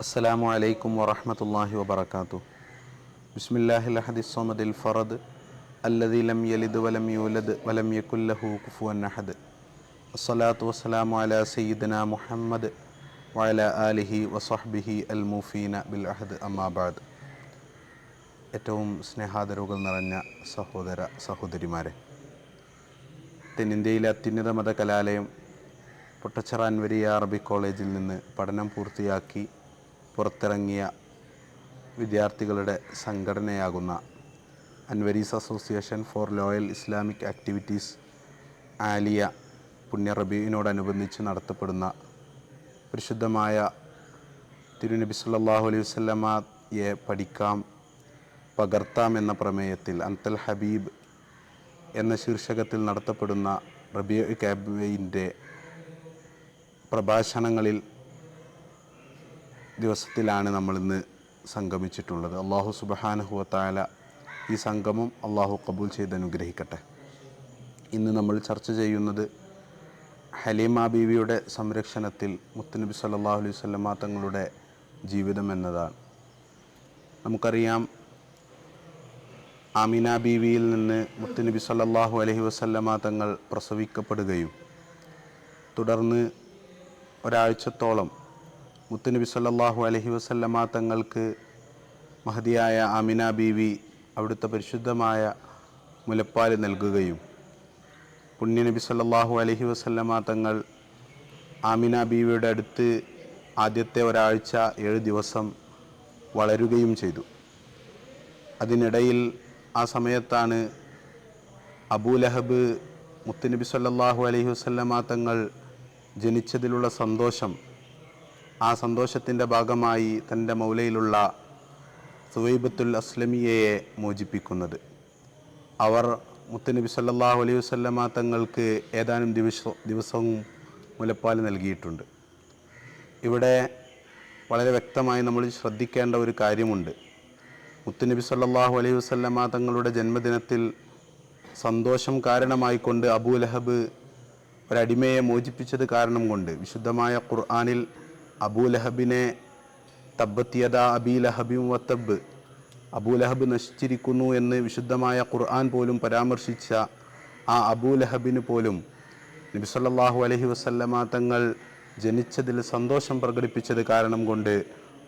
السلام عليكم ورحمة الله وبركاته بسم الله الأحد الصمد الفرد الذي لم يلد ولم يولد ولم يكن له كفوا أحد الصلاة والسلام على سيدنا محمد وعلى آله وصحبه الموفين بالعهد أما بعد ഏറ്റവും സ്നേഹാദരവുകൾ നിറഞ്ഞ സഹോദര സഹോദരിമാരെ തെന്നിന്ത്യയിലെ അത്യുന്നത മത കലാലയം പൊട്ടച്ചിറ അൻവരിയ അറബി കോളേജിൽ നിന്ന് പഠനം പൂർത്തിയാക്കി പുറത്തിറങ്ങിയ വിദ്യാർത്ഥികളുടെ സംഘടനയാകുന്ന Anwaris association for loyal Islamic activities Alia പുണ്യ റബീനോടനുബന്ധിച്ച് നടത്തപ്പെടുന്ന പരിശുദ്ധമായ തിരുനബി സല്ലാഹു അലൈഹി വസല്ലമയെ പഠിക്കാം പകർത്താം എന്ന പ്രമേയത്തിൽ അന്തൽ ഹബീബ് എന്ന ശീർഷകത്തിൽ നടത്തപ്പെടുന്ന റബിയ ക്യാബിന്റെ പ്രഭാഷണങ്ങളിൽ ദിവസത്തിലാണ് നമ്മളിന്ന് സംഗമിച്ചിട്ടുള്ളത്. അള്ളാഹു സുബഹാനഹുവത്തായ ഈ സംഗമം അള്ളാഹു കബൂൽ ചെയ്ത് അനുഗ്രഹിക്കട്ടെ. ഇന്ന് നമ്മൾ ചർച്ച ചെയ്യുന്നത് ഹലീമ ബീവിയുടെ സംരക്ഷണത്തിൽ മുത്തുനബി സല്ലല്ലാഹു അലൈഹി വസല്ലമ തങ്ങളുടെ ജീവിതം എന്നതാണ്. നമുക്കറിയാം ആമിന ബീവിയിൽ നിന്ന് മുത്തുനബി സല്ലാഹു അലഹി വസല്ലമ തങ്ങൾ പ്രസവിക്കപ്പെടുകയും തുടർന്ന് ഒരാഴ്ചത്തോളം മുത്തുനബി സല്ലാഹു അലഹി വസല്ലമ തങ്ങൾക്ക് മഹതിയായ ആമിന ബീവി അവിടുത്തെ പരിശുദ്ധമായ മുലപ്പാൽ നൽകുകയും പുണ്യനബി സല്ലാഹു അലഹി വസല്ലമ തങ്ങൾ ആമിന ബീവിയുടെ അടുത്ത് ആദ്യത്തെ ഒരാഴ്ച ഏഴ് ദിവസം വളരുകയും ചെയ്തു. അതിനിടയിൽ ആ സമയത്താണ് അബൂലഹബ് മുത്തുനബി സല്ലാഹു അലഹി വസല്ലമ തങ്ങൾ ജനിച്ചതിലുള്ള സന്തോഷം ആ സന്തോഷത്തിന്റെ ഭാഗമായി തന്റെ മൗലയിലുള്ള സുവൈബത്തുൽ അസ്ലമിയയെ മോചിപ്പിക്കുന്നത്. അവർ മുത്തനബി സല്ലാഹു അലൈഹി വസ്ലമ തങ്ങൾക്ക് ഏതാനും ദിവസ ദിവസവും മുലപ്പാൽ നൽകിയിട്ടുണ്ട്. ഇവിടെ വളരെ വ്യക്തമായി നമ്മൾ ശ്രദ്ധിക്കേണ്ട ഒരു കാര്യമുണ്ട്. മുത്തുനബി സല്ലാഹു അലൈഹി വസ്ലമ തങ്ങളുടെ ജന്മദിനത്തിൽ സന്തോഷം കാരണമായിക്കൊണ്ട് അബൂലഹബ് ഒരടിമയെ മോചിപ്പിച്ചത് കാരണം കൊണ്ട് വിശുദ്ധമായ ഖുർആാനിൽ അബൂലഹബിനെ തബ്ബത്തിയത അബീലഹബിം വത്തബ് അബൂലഹബ് നശിച്ചിരിക്കുന്നു എന്ന് വിശുദ്ധമായ ഖുർആൻ പോലും പരാമർശിച്ച ആ അബൂലഹബിന് പോലും നബി അലഹി വസല്ലമ തങ്ങൾ ജനിച്ചതിൽ സന്തോഷം പ്രകടിപ്പിച്ചത് കാരണം കൊണ്ട്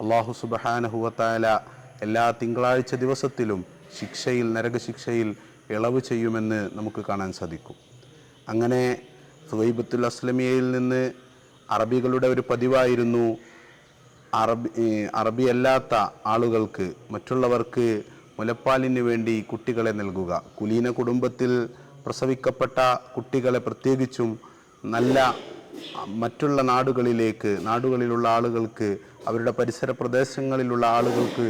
അള്ളാഹു സുബഹാനഹുവത്തായ എല്ലാ തിങ്കളാഴ്ച ദിവസത്തിലും ശിക്ഷയിൽ നരകശിക്ഷയിൽ ഇളവ് ചെയ്യുമെന്ന് നമുക്ക് കാണാൻ സാധിക്കും. അങ്ങനെ സുവൈബത്തുൽ അസ്ലമിയയിൽ നിന്ന് അറബികളുടെ ഒരു പതിവായിരുന്നു. അറബി അറബി അല്ലാത്ത ആളുകൾക്ക് മറ്റുള്ളവർക്ക് മുലപ്പാലിന് വേണ്ടി കുട്ടികളെ നൽകുക. കുലീന കുടുംബത്തിൽ പ്രസവിക്കപ്പെട്ട കുട്ടികളെ പ്രത്യേകിച്ചും നല്ല മറ്റുള്ള നാടുകളിലേക്ക് നാടുകളിലുള്ള ആളുകൾക്ക് അവരുടെ പരിസര പ്രദേശങ്ങളിലുള്ള ആളുകൾക്ക്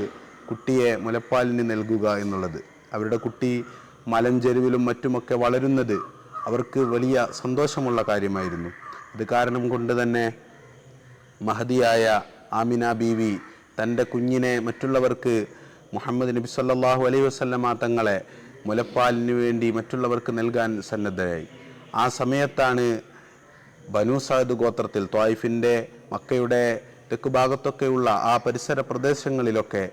കുട്ടിയെ മുലപ്പാലിന് നൽകുക എന്നുള്ളത്. അവരുടെ കുട്ടി മലഞ്ചെരുവിലും മറ്റുമൊക്കെ വളരുന്നത് അവർക്ക് വലിയ സന്തോഷമുള്ള കാര്യമായിരുന്നു. ഇത് കാരണം കൊണ്ട് തന്നെ മഹതിയായ ആമിന ബീവി തന്റെ കുഞ്ഞിനെ മറ്റുള്ളവർക്ക് മുഹമ്മദ് നബി സല്ലാഹു അലൈഹി വസല്ലമ തങ്ങളെ മുലപ്പാലിന് വേണ്ടി മറ്റുള്ളവർക്ക് നൽകാൻ സന്നദ്ധരായി. ആ സമയത്താണ് ബനു സാദ് ഗോത്രത്തിൽ ത്വായിഫിന്റെ മക്കയുടെ തെക്ക് ഭാഗത്തൊക്കെയുള്ള ആ പരിസര പ്രദേശങ്ങളിലൊക്കെ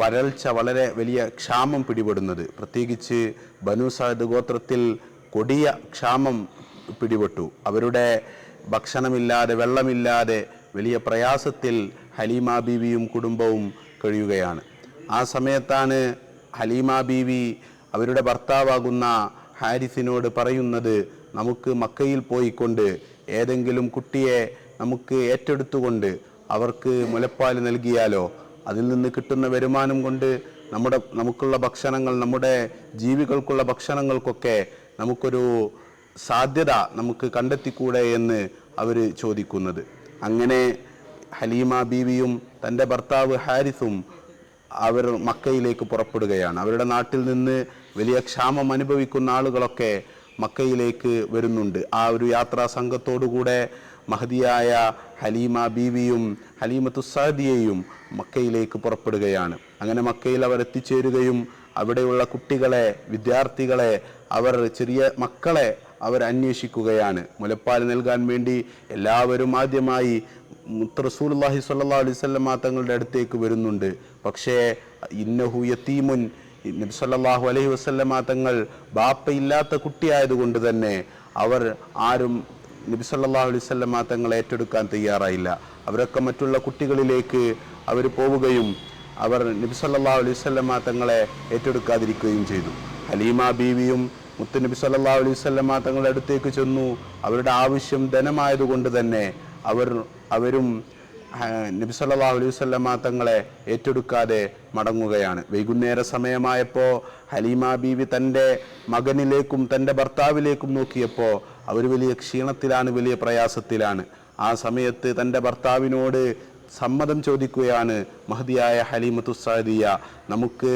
വരൾച്ച വളരെ വലിയ ക്ഷാമം പിടിപെടുന്നത്. പ്രത്യേകിച്ച് ബനു സാദ് ഗോത്രത്തിൽ കൊടിയ ക്ഷാമം പിടിപെട്ടു. അവരുടെ ഭക്ഷണമില്ലാതെ വെള്ളമില്ലാതെ വലിയ പ്രയാസത്തിൽ ഹലീമ ബീവിയും കുടുംബവും കഴിയുകയാണ്. ആ സമയത്താണ് ഹലീമ ബീവി അവരുടെ ഭർത്താവാകുന്ന ഹാരിസിനോട് പറയുന്നത് നമുക്ക് മക്കയിൽ പോയിക്കൊണ്ട് ഏതെങ്കിലും കുട്ടിയെ നമുക്ക് ഏറ്റെടുത്തുകൊണ്ട് അവർക്ക് മുലപ്പാൽ നൽകിയാലോ? അതിൽ നിന്ന് കിട്ടുന്ന വരുമാനം കൊണ്ട് നമ്മുടെ നമുക്കുള്ള ഭക്ഷണങ്ങൾ നമ്മുടെ ജീവികൾക്കുള്ള ഭക്ഷണങ്ങൾക്കൊക്കെ നമുക്കൊരു സാധ്യത നമുക്ക് കണ്ടെത്തിക്കൂടെ എന്ന് അവർ ചോദിക്കുന്നത്. അങ്ങനെ ഹലീമ ബീവിയും തന്റെ ഭർത്താവ് ഹാരിസും അവർ മക്കയിലേക്ക് പുറപ്പെടുകയാണ്. അവരുടെ നാട്ടിൽ നിന്ന് വലിയ ക്ഷാമം അനുഭവിക്കുന്ന ആളുകളൊക്കെ മക്കയിലേക്ക് വരുന്നുണ്ട്. ആ ഒരു യാത്രാ സംഘത്തോടുകൂടെ മഹതിയായ ഹലീമ ബീവിയും ഹലീമത്തു സാദിയയും മക്കയിലേക്ക് പുറപ്പെടുകയാണ്. അങ്ങനെ മക്കയിൽ അവർ എത്തിച്ചേരുകയും അവിടെയുള്ള കുട്ടികളെ വിദ്യാർത്ഥികളെ അവർ ചെറിയ മക്കളെ അവർ അന്വേഷിക്കുകയാണ്. മുലപ്പാൽ നൽകാൻ വേണ്ടി എല്ലാവരും ആദ്യമായി സ്വല്ലല്ലാഹു അലൈഹി വസല്ലമ തങ്ങളുടെ അടുത്തേക്ക് വരുന്നുണ്ട്. പക്ഷേ ഇന്നഹു യത്തീമുൻ നബി സല്ലല്ലാഹു അലൈഹി വസല്ലമ തങ്ങൾ ബാപ്പയില്ലാത്ത കുട്ടിയായതുകൊണ്ട് തന്നെ അവർ ആരും നബി സല്ലാഹു അലൈഹി വസല്ലമ തങ്ങൾ ഏറ്റെടുക്കാൻ തയ്യാറായില്ല. അവരൊക്കെ മറ്റുള്ള കുട്ടികളിലേക്ക് അവർ പോവുകയും അവർ നബി സല്ലാഹു അലൈഹി വസല്ലമ തങ്ങളെ ഏറ്റെടുക്കാതിരിക്കുകയും ചെയ്തു. ഹലീമ ബീവിയും മുത്ത് സല്ലാ അലൈഹി വസല്ലമ തങ്ങളുടെ അടുത്തേക്ക് ചെന്നു. അവരുടെ ആവശ്യം ധനമായതുകൊണ്ട് തന്നെ അവർ അവരും നബി സല്ലാ അലൈഹി വസല്ലമ തങ്ങളെ ഏറ്റെടുക്കാതെ മടങ്ങുകയാണ്. വൈകുന്നേര സമയമായപ്പോൾ ഹലീമ ബീവി തന്റെ മകനിലേക്കും തന്റെ ഭർത്താവിലേക്കും നോക്കിയപ്പോൾ അവർ വലിയ ക്ഷീണത്തിലാണ് വലിയ പ്രയാസത്തിലാണ്. ആ സമയത്ത് തന്റെ ഭർത്താവിനോട് സമ്മതം ചോദിക്കുകയാണ് മഹതിയായ ഹലീമത്തു സാദിയ നമുക്ക്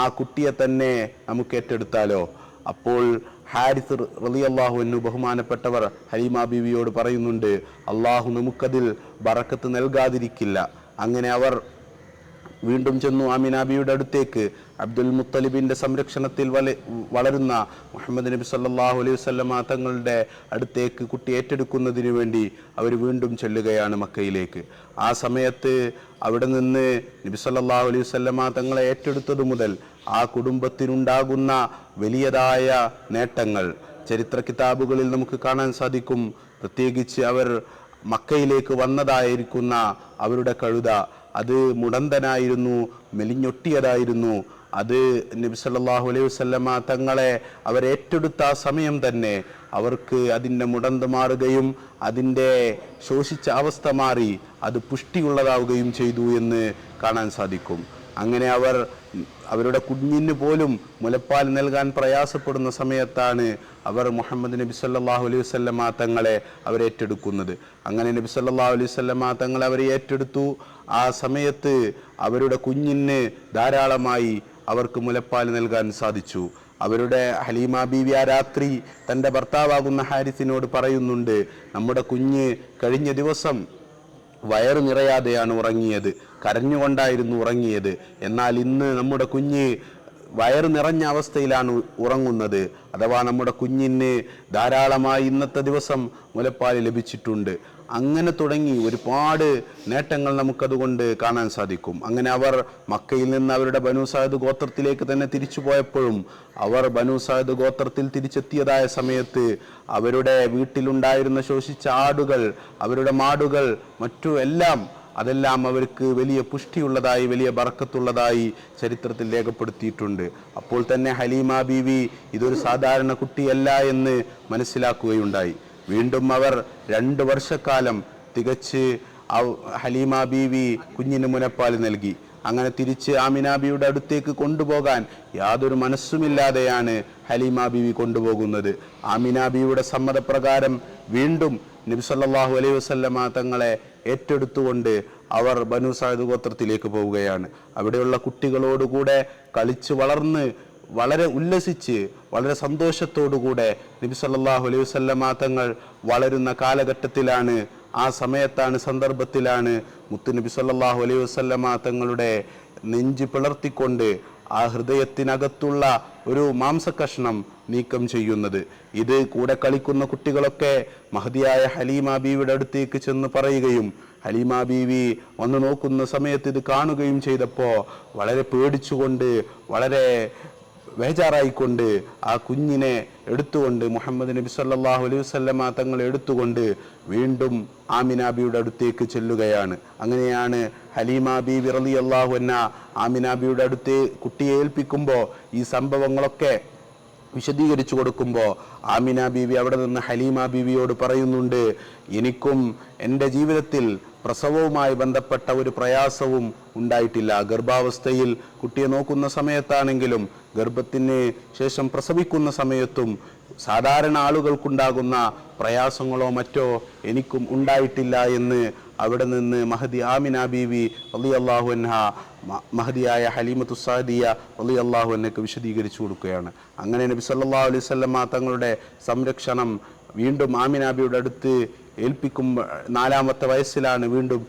ആ കുട്ടിയെ തന്നെ നമുക്ക് ഏറ്റെടുത്താലോ? അപ്പോൾ ഹാരിസ് റലി അള്ളാഹു എന്നു ബഹുമാനപ്പെട്ടവർ ഹലീമ ബീവിയോട് പറയുന്നുണ്ട് അള്ളാഹു നമുക്കതിൽ ബറക്കത്ത് നൽകാതിരിക്കില്ല. അങ്ങനെ അവർ വീണ്ടും ചെന്നു ആമിനാബിയുടെ അടുത്തേക്ക്. അബ്ദുൽ മുത്തലിബിന്റെ സംരക്ഷണത്തിൽ വല വളരുന്ന മുഹമ്മദ് നബി സല്ലാഹു അലൈഹി വസല്ലമ തങ്ങളുടെ അടുത്തേക്ക് കുട്ടി ഏറ്റെടുക്കുന്നതിന് വേണ്ടി അവർ വീണ്ടും ചെല്ലുകയാണ് മക്കയിലേക്ക്. ആ സമയത്ത് അവിടെ നിന്ന് നബി സല്ലല്ലാഹു അലൈഹി വസല്ലമ തങ്ങളെ ഏറ്റെടുത്തതു മുതൽ ആ കുടുംബത്തിനുണ്ടാകുന്ന വലിയതായ നേട്ടങ്ങൾ. ചരിത്ര കിതാബുകളിൽ നമുക്ക് കാണാൻ സാധിക്കും. പ്രത്യേകിച്ച് അവർ മക്കയിലേക്ക് വന്നതായിരിക്കുന്ന അവരുടെ കഴുത. അത് മുടന്തനായിരുന്നു മെലിഞ്ഞൊട്ടിയതായിരുന്നു. അത് നബി സല്ലല്ലാഹു അലൈഹി വസല്ലമ തങ്ങളെ അവരേറ്റെടുത്ത ആ സമയം തന്നെ അവർക്ക് അതിന്റെ മുടന്ത് മാറുകയും അതിന്റെ ശോഷിച്ച അവസ്ഥ മാറി അത് പുഷ്ടിയുള്ളതാവുകയും ചെയ്തു എന്ന് കാണാൻ സാധിക്കും. അങ്ങനെ അവർ അവരുടെ കുഞ്ഞിന് പോലും മുലപ്പാൽ നൽകാൻ പ്രയാസപ്പെടുന്ന സമയത്താണ് അവർ മുഹമ്മദ് നബി സല്ലാഹു അലൈഹി വസല്ലമ തങ്ങളെ അവരേറ്റെടുക്കുന്നത് അങ്ങനെ നബി സല്ലാഹു അലൈഹി വസല്ലമ തങ്ങളെ അവരെ ഏറ്റെടുത്തു. ആ സമയത്ത് അവരുടെ കുഞ്ഞിന് ധാരാളമായി അവർക്ക് മുലപ്പാൽ നൽകാൻ സാധിച്ചു. അവരുടെ ഹലീമ ബീവി ആ രാത്രി തന്റെ ഭർത്താവാകുന്ന ഹാരിസിനോട് പറയുന്നുണ്ട് നമ്മുടെ കുഞ്ഞ് കഴിഞ്ഞ ദിവസം വയറ് നിറയാതെയാണ് ഉറങ്ങിയത്. കരഞ്ഞുകൊണ്ടായിരുന്നു ഉറങ്ങിയത്. എന്നാൽ ഇന്ന് നമ്മുടെ കുഞ്ഞ് വയറ് നിറഞ്ഞ അവസ്ഥയിലാണ് ഉറങ്ങുന്നത്. അഥവാ നമ്മുടെ കുഞ്ഞിന് ധാരാളമായി ഇന്നത്തെ ദിവസം മുലപ്പാൽ ലഭിച്ചിട്ടുണ്ട്. അങ്ങനെ തുടങ്ങി ഒരുപാട് നേട്ടങ്ങൾ നമുക്കതുകൊണ്ട് കാണാൻ സാധിക്കും. അങ്ങനെ അവർ മക്കയിൽ നിന്ന് അവരുടെ ബനു സാദ് ഗോത്രത്തിലേക്ക് തന്നെ തിരിച്ചു പോയപ്പോഴും അവർ ബനു സാദ് ഗോത്രത്തിൽ തിരിച്ചെത്തിയതായ സമയത്ത് അവരുടെ വീട്ടിലുണ്ടായിരുന്ന ശോഷിച്ച ആടുകൾ അവരുടെ മാടുകൾ മറ്റു എല്ലാം അതെല്ലാം അവർക്ക് വലിയ പുഷ്ടിയുള്ളതായി വലിയ ബറക്കത്തുള്ളതായി ചരിത്രത്തിൽ രേഖപ്പെടുത്തിയിട്ടുണ്ട്. അപ്പോൾ തന്നെ ഹലീമ ബീവി ഇതൊരു സാധാരണ കുട്ടിയല്ല എന്ന് മനസ്സിലാക്കുകയുണ്ടായി. വീണ്ടും അവർ രണ്ട് വർഷക്കാലം തികച്ച് ഹലീമ ബീവി കുഞ്ഞിന് മുനപ്പാൽ നൽകി. അങ്ങനെ തിരിച്ച് ആമിനാബിയുടെ അടുത്തേക്ക് കൊണ്ടുപോകാൻ യാതൊരു മനസ്സുമില്ലാതെയാണ് ഹലീമ ബീവി കൊണ്ടുപോകുന്നത്. ആമിനാബിയുടെ സമ്മതപ്രകാരം വീണ്ടും നബിസല്ലാഹു അലൈഹി വസല്ലമ തങ്ങളെ ഏറ്റെടുത്തുകൊണ്ട് അവർ ബനു സായുധ ഗോത്രത്തിലേക്ക് പോവുകയാണ്. അവിടെയുള്ള കുട്ടികളോടുകൂടെ കളിച്ച് വളർന്ന് വളരെ ഉല്ലസിച്ച് വളരെ സന്തോഷത്തോടുകൂടെ നബി സല്ലല്ലാഹു അലൈഹി വസല്ലമ തങ്ങൾ വളരുന്ന കാലഘട്ടത്തിലാണ് ആ സമയത്താണ് സന്ദർഭത്തിലാണ് മുത്തു നബി സല്ലാഹു അലൈഹി വസല്ലമ തങ്ങളുടെ നെഞ്ച് പിളർത്തിക്കൊണ്ട് ആ ഹൃദയത്തിനകത്തുള്ള ഒരു മാംസകഷ്ണം നീക്കം ചെയ്യുന്നത്. ഇത് കൂടെ കളിക്കുന്ന കുട്ടികളൊക്കെ മഹതിയായ ഹലീമ ബീവിയുടെ അടുത്തേക്ക് ചെന്ന് പറയുകയും ഹലീമ ബീവി വന്നു നോക്കുന്ന സമയത്ത് ഇത് കാണുകയും ചെയ്തപ്പോൾ വളരെ പേടിച്ചുകൊണ്ട് വളരെ ബേജാറായിക്കൊണ്ട് ആ കുഞ്ഞിനെ എടുത്തുകൊണ്ട് മുഹമ്മദ് നബി സല്ലാഹു അലൈഹി വസല്ലമ തങ്ങൾ എടുത്തുകൊണ്ട് വീണ്ടും ആമിനാബിയുടെ അടുത്തേക്ക് ചെല്ലുകയാണ്. അങ്ങനെയാണ് ഹലീമ വിറലി റളിയല്ലാഹു അൻഹ ആമിനാബിയുടെ അടുത്ത് കുട്ടിയെ ഏൽപ്പിക്കുമ്പോൾ ഈ സംഭവങ്ങളൊക്കെ വിശദീകരിച്ചു കൊടുക്കുമ്പോൾ ആമിന ബീവി അവിടെ നിന്ന് ഹലീമ ബീവിയോട് പറയുന്നുണ്ട് എനിക്കും എന്റെ ജീവിതത്തിൽ പ്രസവവുമായി ബന്ധപ്പെട്ട ഒരു പ്രയാസവും ഉണ്ടായിട്ടില്ല. ഗർഭാവസ്ഥയിൽ കുട്ടിയെ നോക്കുന്ന സമയത്താണെങ്കിലും ഗർഭത്തിന് ശേഷം പ്രസവിക്കുന്ന സമയത്തും സാധാരണ ആളുകൾക്കുണ്ടാകുന്ന പ്രയാസങ്ങളോ മറ്റോ എനിക്കും ഉണ്ടായിട്ടില്ല എന്ന് അവിടെ നിന്ന് മഹദി ആമിന ബീവി അലി അള്ളാഹുഅൻഹ മഹദിയായ ഹലീമത്തു സാദിയ അലി അള്ളാഹു അന്നക്ക് വിശദീകരിച്ചു കൊടുക്കുകയാണ്. അങ്ങനെ നബി സല്ലാ അലൈഹി തങ്ങളുടെ സംരക്ഷണം വീണ്ടും ആമിനാബിയുടെ അടുത്ത് ഏൽപ്പിക്കുമ്പോൾ നാലാമത്തെ വയസ്സിലാണ് വീണ്ടും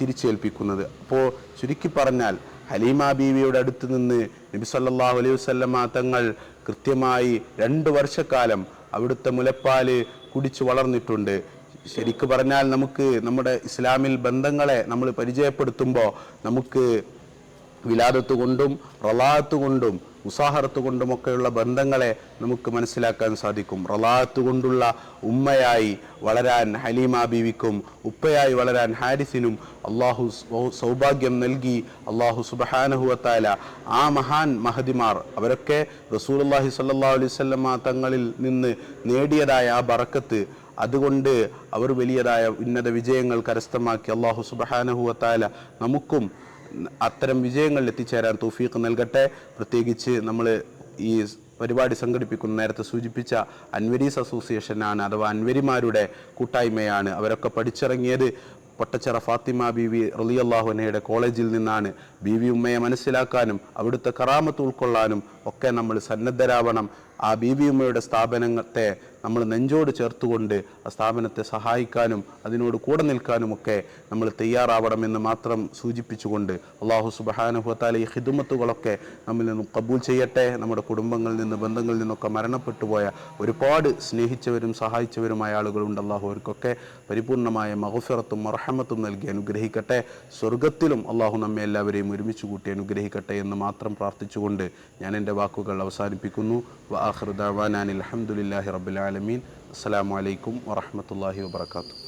തിരിച്ചേൽപ്പിക്കുന്നത്. അപ്പോൾ ചുരുക്കി പറഞ്ഞാൽ ഹലീമ ബീവിയുടെ അടുത്ത് നിന്ന് നബി സല്ലല്ലാഹു അലൈഹി വസല്ലമ തങ്ങൾ കൃത്യമായി രണ്ട് വർഷക്കാലം അവിടുത്തെ മുലപ്പാൽ കുടിച്ച് വളർന്നിട്ടുണ്ട്. ശരിക്കു പറഞ്ഞാൽ നമുക്ക് നമ്മുടെ ഇസ്ലാമിൽ ബന്ധങ്ങളെ നമ്മൾ പരിചയപ്പെടുത്തുമ്പോൾ നമുക്ക് വിലാദത്ത് കൊണ്ടും റലാത്ത് കൊണ്ടും ഉസാഹറത്ത് കൊണ്ടുമൊക്കെയുള്ള ബന്ധങ്ങളെ നമുക്ക് മനസ്സിലാക്കാൻ സാധിക്കും. റലാത്ത് കൊണ്ടുള്ള ഉമ്മയായി വളരാൻ ഹലീമ ബീവിക്കും ഉപ്പയായി വളരാൻ ഹാരിസിനും അള്ളാഹു സൗഭാഗ്യം നൽകി. അള്ളാഹു സുബഹാനഹുവത്താല ആ മഹാൻ മഹദിമാർ അവരൊക്കെ റസൂലുള്ളാഹി സ്വല്ലല്ലാഹു അലൈഹി വസല്ലമ തങ്ങളിൽ നിന്ന് നേടിയതായ ആ ബറക്കത്ത്. അതുകൊണ്ട് അവർ വലിയതായ ഉന്നത വിജയങ്ങൾ കരസ്ഥമാക്കി അള്ളാഹു സുബഹാനഹുവത്താല നമുക്കും അത്തരം വിജയങ്ങളിൽ എത്തിച്ചേരാൻ തൗഫീഖ് നൽകട്ടെ. പ്രത്യേകിച്ച് നമ്മൾ ഈ പരിപാടി സംഘടിപ്പിക്കുന്ന നേരത്തെ സൂചിപ്പിച്ച അൻവരീസ് അസോസിയേഷനാണ് അഥവാ അൻവരിമാരുടെ കൂട്ടായ്മയാണ് അവരൊക്കെ പഠിച്ചിറങ്ങിയത്. പൊട്ടച്ചിറ ഫാത്തിമ ബീവി റലിയല്ലാഹുനയുടെ കോളേജിൽ നിന്നാണ്. ബീവി ഉമ്മയെ മനസ്സിലാക്കാനും അവിടുത്തെ കറാമത്ത് ഉൾക്കൊള്ളാനും ഒക്കെ നമ്മൾ സന്നദ്ധരാവണം. ആ ബി ബി ഉമ്മയുടെ സ്ഥാപനത്തെ നമ്മൾ നെഞ്ചോട് ചേർത്തുകൊണ്ട് ആ സ്ഥാപനത്തെ സഹായിക്കാനും അതിനോട് കൂടെ നിൽക്കാനുമൊക്കെ നമ്മൾ തയ്യാറാവണമെന്ന് മാത്രം സൂചിപ്പിച്ചുകൊണ്ട് അള്ളാഹു സുബഹാനുഭവത്താലെ ഈ ഹിദുമത്തുകളൊക്കെ നമ്മിൽ നിന്നും കബൂൽ ചെയ്യട്ടെ. നമ്മുടെ കുടുംബങ്ങളിൽ നിന്ന് ബന്ധങ്ങളിൽ നിന്നൊക്കെ മരണപ്പെട്ടു പോയ ഒരുപാട് സ്നേഹിച്ചവരും സഹായിച്ചവരുമായ ആളുകളുണ്ട് അള്ളാഹു അവർക്കൊക്കെ. പരിപൂർണമായ മഹഫിറത്തും മറഹമത്തും നൽകി അനുഗ്രഹിക്കട്ടെ. സ്വർഗത്തിലും അള്ളാഹു നമ്മെ എല്ലാവരെയും ഒരുമിച്ച് കൂട്ടി അനുഗ്രഹിക്കട്ടെ എന്ന് മാത്രം പ്രാർത്ഥിച്ചുകൊണ്ട് ഞാൻ എന്റെ വാക്കുകൾ അവസാനിപ്പിക്കുന്നു. വ ആഖിറു അലഹമുല്ലാഹി റബുലാലമീൻ അസ്സാം വലൈക്കും അസ്സലാമു വാത്തു